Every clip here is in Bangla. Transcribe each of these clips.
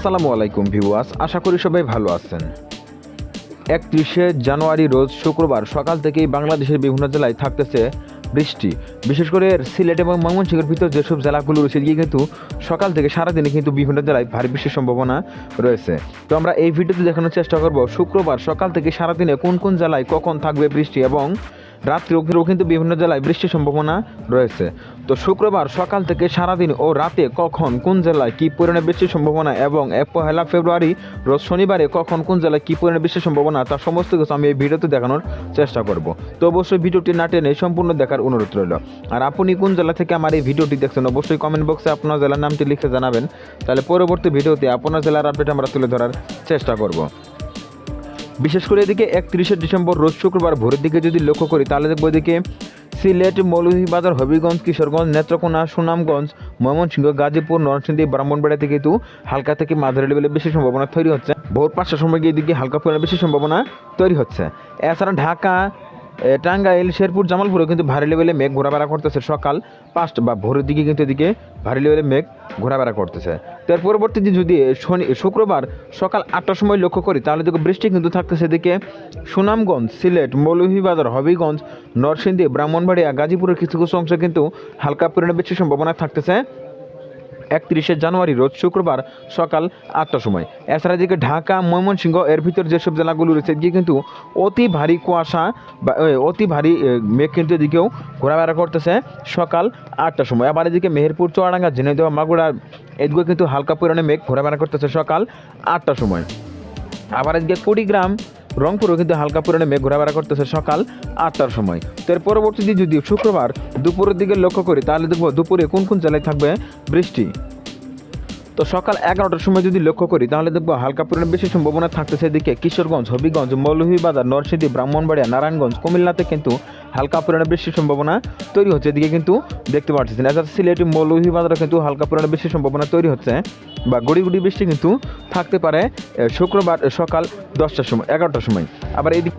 আসসালামু আলাইকুম ভিউয়ার্স, আশা করি সবাই ভালো আছেন। একত্রিশে জানুয়ারি রোজ শুক্রবার সকাল থেকেই বাংলাদেশের বিভিন্ন জেলায় থাকতেছে বৃষ্টি। বিশেষ করে সিলেট এবং ময়মনসিংহের ভিতর যেসব জেলাগুলো রয়েছে, এদিকে কিন্তু সকাল থেকে সারাদিনে কিন্তু বিভিন্ন জেলায় ভারী বৃষ্টির সম্ভাবনা রয়েছে। তো আমরা এই ভিডিওতে দেখানোর চেষ্টা করব শুক্রবার সকাল থেকে সারাদিনে কোন কোন জেলায় কখন থাকবে বৃষ্টি এবং রাত্রি রাত্রেও কিন্তু বিভিন্ন জেলায় বৃষ্টির সম্ভাবনা রয়েছে। তো শুক্রবার সকাল থেকে সারাদিন ও রাতে কখন কোন জেলায় কী পরিমাণে বৃষ্টির সম্ভাবনা এবং পহেলা ফেব্রুয়ারি, রোজ শনিবারে কখন কোন জেলায় কী পরিমাণে বৃষ্টির সম্ভাবনা, তার সমস্ত কিছু আমি এই ভিডিওতে দেখানোর চেষ্টা করব। তো অবশ্যই ভিডিওটি না টেনে সম্পূর্ণ দেখার অনুরোধ রইল। আর আপনি কোন জেলা থেকে আমার এই ভিডিওটি দেখছেন, অবশ্যই কমেন্ট বক্সে আপনার জেলার নামটি লিখে জানাবেন। তাহলে পরবর্তী ভিডিওতে আপনার জেলার আপডেট আমরা তুলে ধরার চেষ্টা করব। বিশেষ করে এদিকে একত্রিশে ডিসেম্বর, রোজ শুক্রবার ভোরের দিকে যদি লক্ষ্য করি, তাহলে দেখব এদিকে সিলেট, মৌলভীবাজার, হবিগঞ্জ, কিশোরগঞ্জ, নেত্রকোনা, সুনামগঞ্জ, ময়মনসিংহ, গাজীপুর, নরসিংদী, ব্রাহ্মণবাড়িয়া থেকে কিন্তু হালকা থেকে মাঝারি লেভেলে বেশি সম্ভাবনা তৈরি হচ্ছে। ভোর পাঁচটার সময় গিয়ে দিকে হালকা ফুলের বেশি সম্ভাবনা তৈরি হচ্ছে। এছাড়া ঢাকা টাঙ্গাইল, শেরপুর জামালপুরেও কিন্তু ভারী লেভেলে মেঘ ঘোরাফেরা করতেছে। সকাল পাঁচটা বা ভোরের দিকে কিন্তু এদিকে ভারী লেভেলে মেঘ ঘোরাফেরা করতেছে। তো এর পরবর্তী দিন যদি শনি, শুক্রবার সকাল আটটার সময় লক্ষ্য করি, তাহলে দেখো বৃষ্টি কিন্তু থাকতেছে এদিকে সুনামগঞ্জ, সিলেট, মৌলভীবাজার, হবিগঞ্জ, নরসিংদী, ব্রাহ্মণবাড়িয়া, গাজীপুরের কিছু কিছু অংশে কিন্তু হালকা পরিমাণে বৃষ্টির সম্ভাবনা থাকতেছে। একত্রিশে জানুয়ারি রোজ শুক্রবার সকাল আটটার সময়। এছাড়া এদিকে ঢাকা, ময়মনসিংহ, এর ভিতর যেসব জেলাগুলো রয়েছে, এদিকে কিন্তু অতি ভারী কুয়াশা বা অতি ভারী মেঘ কিন্তু এদিকেও ঘোরাফেরা করতেছে সকাল আটটার সময়। আবার এদিকে মেহেরপুর, চুয়াডাঙ্গা, ঝিনাইদহ, মাগুরা এদিকে কিন্তু হালকা পরিমাণে মেঘ ঘোরাফেরা করতেছে সকাল আটটার সময়। আবার এদিকে কুড়িগ্রাম রংপুরও কিন্তু হালকা পরিমাণে মেঘ ঘোরাফেরা করতেছে সকাল আটটার সময়। তো এর পরবর্তী যদি শুক্রবার দুপুরের দিকে লক্ষ্য করি, তাহলে দেখব দুপুরে কোন কোন জেলায় থাকবে বৃষ্টি। তো সকাল এগারোটার সময় যদি লক্ষ্য করি, তাহলে দেখব হালকা পরিমাণে বেশি সম্ভাবনা থাকতেছে এদিকে কিশোরগঞ্জ, হবিগঞ্জ, মৌলভীবাজার, নরসিংদী, ব্রাহ্মণবাড়িয়া, নারায়ণগঞ্জ, কুমিল্লাতে কিন্তু হালকা পরিমাণে বৃষ্টির সম্ভাবনা তৈরি হচ্ছে। এদিকে কিন্তু দেখতে পাচ্ছেন এছাড়া সিলেটি মৌলভীবাজারে কিন্তু হালকা পরিমাণে বৃষ্টির সম্ভাবনা তৈরি হচ্ছে বা গুড়ি গুড়ি বৃষ্টি কিন্তু থাকতে পারে শুক্রবার সকাল দশটার সময়, এগারোটার সময়। আবার এদিকে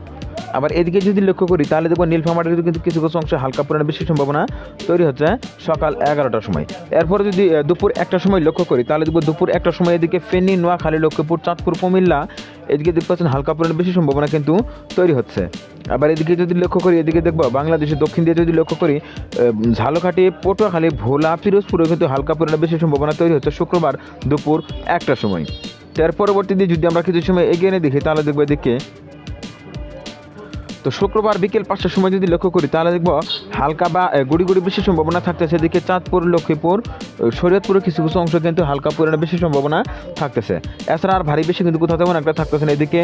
আবার এদিকে যদি লক্ষ্য করি, তাহলে দেখব নীলফামারির কিন্তু কিছু কিছু অংশে হালকা পরিমাণে বেশি সম্ভাবনা তৈরি হচ্ছে সকাল এগারোটার সময়। এরপরে যদি দুপুর একটার সময় লক্ষ্য করি, তাহলে দেখব দুপুর একটার সময় এদিকে ফেনী, নোয়াখালী, লক্ষ্মীপুর, চাঁদপুর, কুমিল্লা, এদিকে দেখতে পাচ্ছেন হালকা পরিমাণে বেশি সম্ভাবনা কিন্তু তৈরি হচ্ছে। আবার এদিকে যদি লক্ষ্য করি, এদিকে দেখব বাংলাদেশের দক্ষিণ দিয়ে যদি লক্ষ্য করি ঝালকাঠি, পটুয়াখালী, ভোলা পিরোজপুরে কিন্তু হালকা পরিমাণে বেশি সম্ভাবনা তৈরি হচ্ছে শুক্রবার দুপুর একটার সময়। তার পরবর্তী দিয়ে যদি আমরা কিছু সময় এগিয়ে নিয়ে দেখি, তাহলে দেখব এদিকে তো শুক্রবার বিকেল পাঁচটার সময় যদি লক্ষ্য করি, তাহলে দেখব হালকা বা গুড়ি গুড়ি বেশি সম্ভাবনা থাকতেছে। এদিকে চাঁদপুর, লক্ষ্মীপুর শরীয়তপুরের কিছু কিছু অংশ কিন্তু হালকা পরিমাণে বেশি সম্ভাবনা থাকতেছে। এছাড়া আর ভারী বেশি কিন্তু কোথাও তেমন একটা থাকতেছে না। এদিকে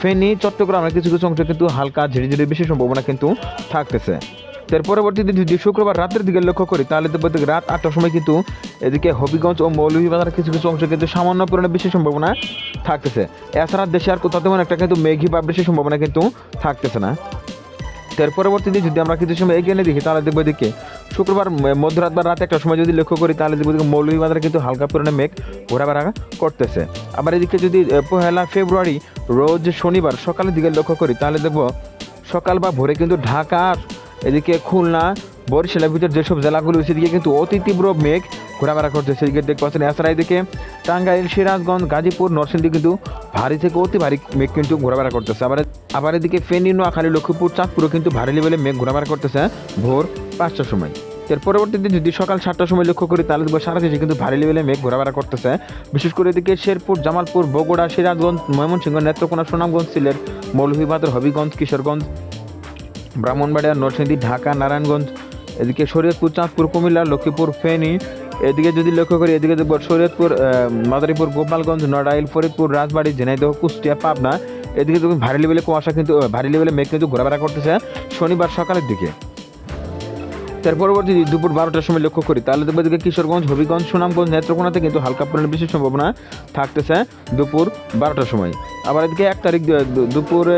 ফেনী, চট্টগ্রামের কিছু কিছু অংশ কিন্তু হালকা ঝিড়ি বেশি সম্ভাবনা কিন্তু থাকতেছে। এর পরবর্তীতে যদি শুক্রবার রাতের দিকে লক্ষ্য করি, তাহলে দেখব রাত আটটার সময় কিন্তু এদিকে হবিগঞ্জ ও মৌলভীবাজার কিছু কিছু অংশ কিন্তু সামান্য পরিমাণে বেশি সম্ভাবনা থাকতেছে। এছাড়া দেশে আর কোথাও তেমন একটা কিন্তু মেঘি বা বেশি সম্ভাবনা কিন্তু থাকতেছে না। এর পরবর্তীতে যদি আমরা কিছু সময় এগিয়ে দেখি, তাহলে দেখব এদিকে শুক্রবার মধ্যরাত বা রাত একটা সময় যদি লক্ষ্য করি, তাহলে দেখব এদিকে মৌলভীবাজারে কিন্তু হালকা পরিমাণে মেঘ ঘোরাফেরা করতেছে। আবার এদিকে যদি পহেলা ফেব্রুয়ারি, রোজ শনিবার সকালের দিকে লক্ষ্য করি, তাহলে দেখব সকাল বা ভোরে কিন্তু ঢাকার এদিকে খুলনা, বরিশালের ভিতর যেসব জেলাগুলো সেদিকে কিন্তু অতি তীব্র মেঘ ঘোরাফেরা করছে। সেদিকে দেখতে পাচ্ছেন এছাড়া এদিকে টাঙ্গাইল, সিরাজগঞ্জ, গাজীপুর, নরসিংদী কিন্তু ভারী থেকে অতি ভারী মেঘ কিন্তু ঘোরাফেরা করতেছে। আবার আবার এদিকে ফেনী, নোয়াখালী, লক্ষ্মীপুর, চাঁদপুরও কিন্তু ভারী লেভেলে মেঘ ঘোরাফেরা করতেছে ভোর পাঁচটার সময়। এর পরবর্তীতে যদি সকাল সাতটার সময় লক্ষ্য করি, তাহলে দেখব সারা দেশে কিন্তু ভারী লেভেলে মেঘ ঘোরাফেরা করতেছে। বিশেষ করে এদিকে শেরপুর, জামালপুর, বগুড়া, সিরাজগঞ্জ, ময়মনসিংহ, নেত্রকোনা, সুনামগঞ্জ, সিলেট, মৌলভীবাজার, হবিগঞ্জ, কিশোরগঞ্জ ব্রাহ্মণবাড়িয়া, নরসিংদী, ঢাকা, নারায়ণগঞ্জ, এদিকে শরীয়তপুর, চাঁদপুর, কুমিল্লা, লক্ষ্মীপুর, ফেনী, এদিকে যদি লক্ষ্য করি, এদিকে দেখব শরীয়তপুর মাদারীপুর, গোপালগঞ্জ, নড়াইল, ফরিদপুর, রাজবাড়ি, ঝিনাইদহ, কুষ্টিয়া, পাবনা, এদিকে দেখুন ভারী লেভেলে কুয়াশা কিন্তু ভারী লেভেলে মেঘ কিন্তু ঘোরাফেরা করতেছে শনিবার সকালের দিকে। তার পরবর্তী দুপুর বারোটার সময় লক্ষ্য করি, তাহলে দেখব এদিকে কিশোরগঞ্জ, হবিগঞ্জ, সুনামগঞ্জ, নেত্রকোনাতে কিন্তু হালকা পরিমাণে বেশি সম্ভাবনা থাকতেছে দুপুর বারোটার সময়। আবার এদিকে এক তারিখ দুপুরে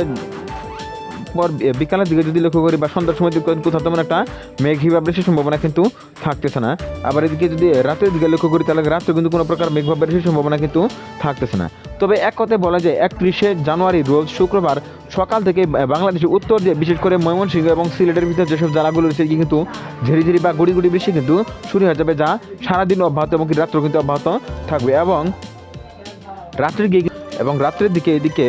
পর বিকালের দিকে যদি লক্ষ্য করি বা সন্ধ্যার সময় দিকে কোথাও তেমন একটা মেঘি বা বেশি সম্ভাবনা কিন্তু থাকতেছে না। আবার এদিকে যদি রাতের দিকে লক্ষ্য করি, তাহলে রাত্রে কিন্তু কোনো প্রকার মেঘ বা বেশি সম্ভাবনা কিন্তু থাকতেছে না। তবে এক কথায় বলা যায়, একত্রিশে জানুয়ারি রোজ শুক্রবার সকাল থেকে বাংলাদেশের উত্তর দিয়ে বিশেষ করে ময়মনসিংহ এবং সিলেটের ভিতরে যেসব জেলাগুলো রয়েছে কিন্তু ঝিরি ঝিরি বা গুড়ি গুড়ি বৃষ্টি কিন্তু শুরু হয়ে যাবে, যা সারাদিন অব্যাহত এবং রাত্রেও কিন্তু অব্যাহত থাকবে। এবং রাত্রের গিয়ে এবং রাত্রের দিকে এদিকে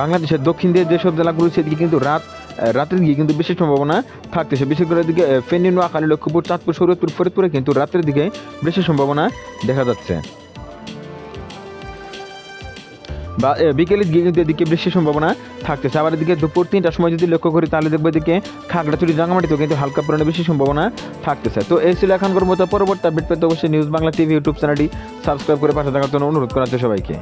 বাংলাদেশের দক্ষিণ দিয়ে যেসব জেলাগুলো এদিকে কিন্তু রাত রাতের দিকে কিন্তু বিশেষ সম্ভাবনা থাকতেছে। বিশেষ করে এদিকে ফেনী, নোয়াখালী, লক্ষ্মীপুর, চাঁদপুর, শরীয়তপুর, ফরিদপুরে কিন্তু রাতের দিকে বেশি সম্ভাবনা দেখা যাচ্ছে। বা বিকেলের দিকে কিন্তু এদিকে বৃষ্টির সম্ভাবনা থাকতেছে। আবার এদিকে দুপুর তিনটার সময় যদি লক্ষ্য করি, তাহলে দেখব এদিকে খাগড়াছড়ি রাঙামাটিতেও কিন্তু হালকা পরিমাণে বেশি সম্ভাবনা থাকতেছে। তো এই ছিল এখনকার মতো পরবর্তী আপডেট পেতে অবশ্যই নিউজ বাংলা টিভি ইউটিউব চ্যানেলটি সাবস্ক্রাইব করে পাশে থাকার জন্য অনুরোধ করা সবাইকে।